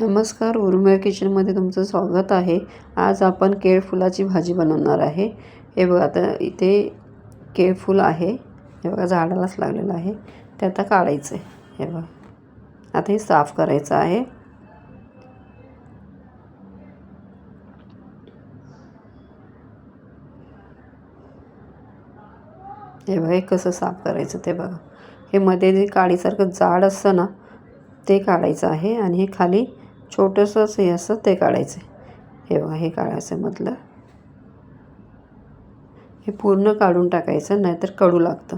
नमस्कार उर्मिळ किचनमध्ये तुमचं स्वागत आहे. आज आपण केळफुलाची भाजी बनवणार आहे. हे बघा आता इथे केळफूल आहे. हे बघा झाडालाच लागलेलं आहे. ते आता काढायचं आहे हे बघा आता हे साफ करायचं आहे. हे बघा हे कसं साफ करायचं ते बघा. हे मध्ये जे काडीसारखं जाड असतं ना ते काढायचं आहे आणि हे खाली छोटंसं हे असं ते काढायचं हे बघा हे काढायचं मधलं. हे पूर्ण काढून टाकायचं नाहीतर कडू लागतं.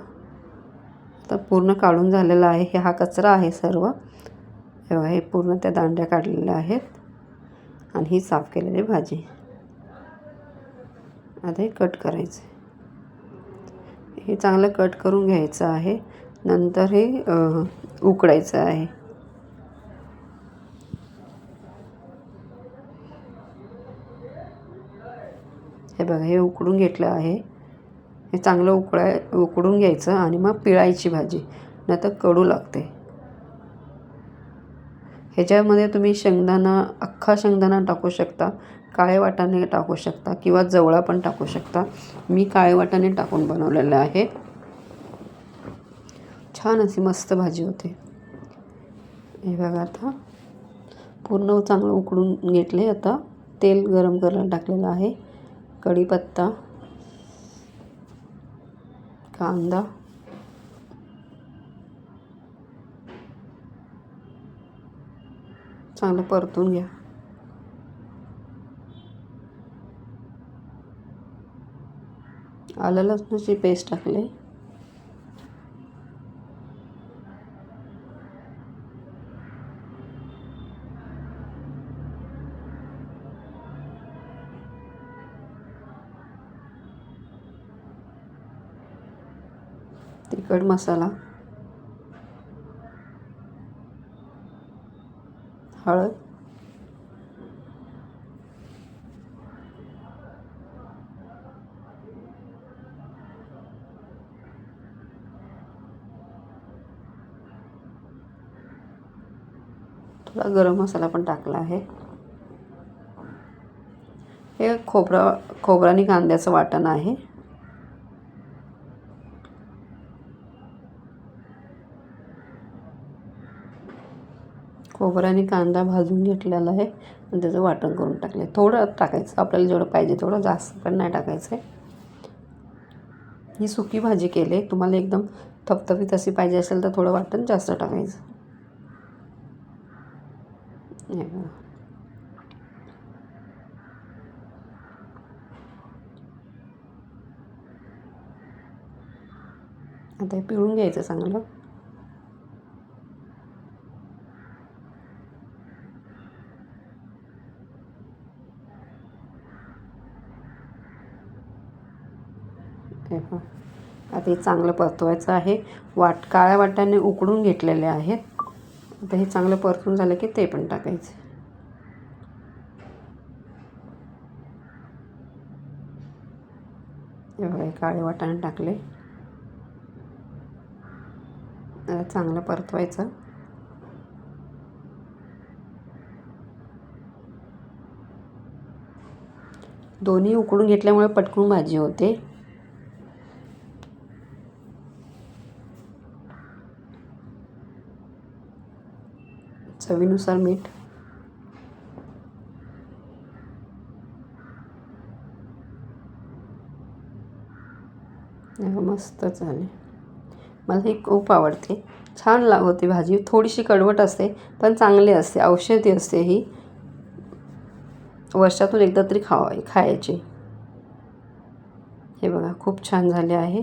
तर पूर्ण काढून झालेलं आहे हे हा कचरा आहे सर्व. हे बघा हे पूर्ण त्या दांड्या काढलेल्या आहेत. आणि ही साफ केलेली भाजी. आता हे कट करायचं हे चांगलं कट करून घ्यायचं आहे. नंतर हे उकडायचं आहे. हे बघा हे उकडून घेतलं आहे. हे चांगलं उकळाय उकडून घ्यायचं आणि मग पिळायची भाजी नाही तर कडू लागते. ह्याच्यामध्ये तुम्ही शेंगदाणा अख्खा शेंगदाणा टाकू शकता काळे वाटाणे टाकू शकता किंवा जवळा पण टाकू शकता. मी काळे वाटाणे टाकून बनवलेलं आहे. छान अशी मस्त भाजी होते. हे बघा आता. पूर्ण चांगलं उकडून घेतले. आता तेल गरम करायला टाकलेलं आहे. कढीपत्ता कांदा चांगलं परतून घ्या. आलं लसणाची पेस्ट टाकले. तिखट मसाला हळद थोडा गरम मसाला पण टाकला आहे. हे खोबरा खोबरा आणि कांद्याचं वाटण आहे. खोबर आणि कांदा भाजून घेतलेला आहे. आणि त्याचं वाटण करून टाकलं आहे थोडं टाकायचं. आपल्याला जेवढं पाहिजे थोडं जास्त पण नाही टाकायचं आहे ही सुकी भाजी केली आहे तुम्हाला एकदम थपथपीत अशी पाहिजे असेल तर थोडं वाटण जास्त टाकायचं. आता हे पिळून घ्यायचं चांगलं. आता हे चांगलं परतवायचं आहे. वाट काळ्या वाट्याने उकडून घेतलेले आहेत. आता हे चांगलं परतून झालं की ते पण टाकायचं. हे काळे वाटाणे टाकले. चांगलं परतवायचं. दोन्ही उकडून घेतल्यामुळे पटकून भाजी होते. चवीनुसार मीठ. मस्त झाले. मला ही खूप आवडते. छान लागते भाजी. थोडीशी कडवट असते पण चांगली असते. औषधी असते ही. वर्षातून एकदा तरी खावा खायची. हे बघा खूप छान झाले आहे.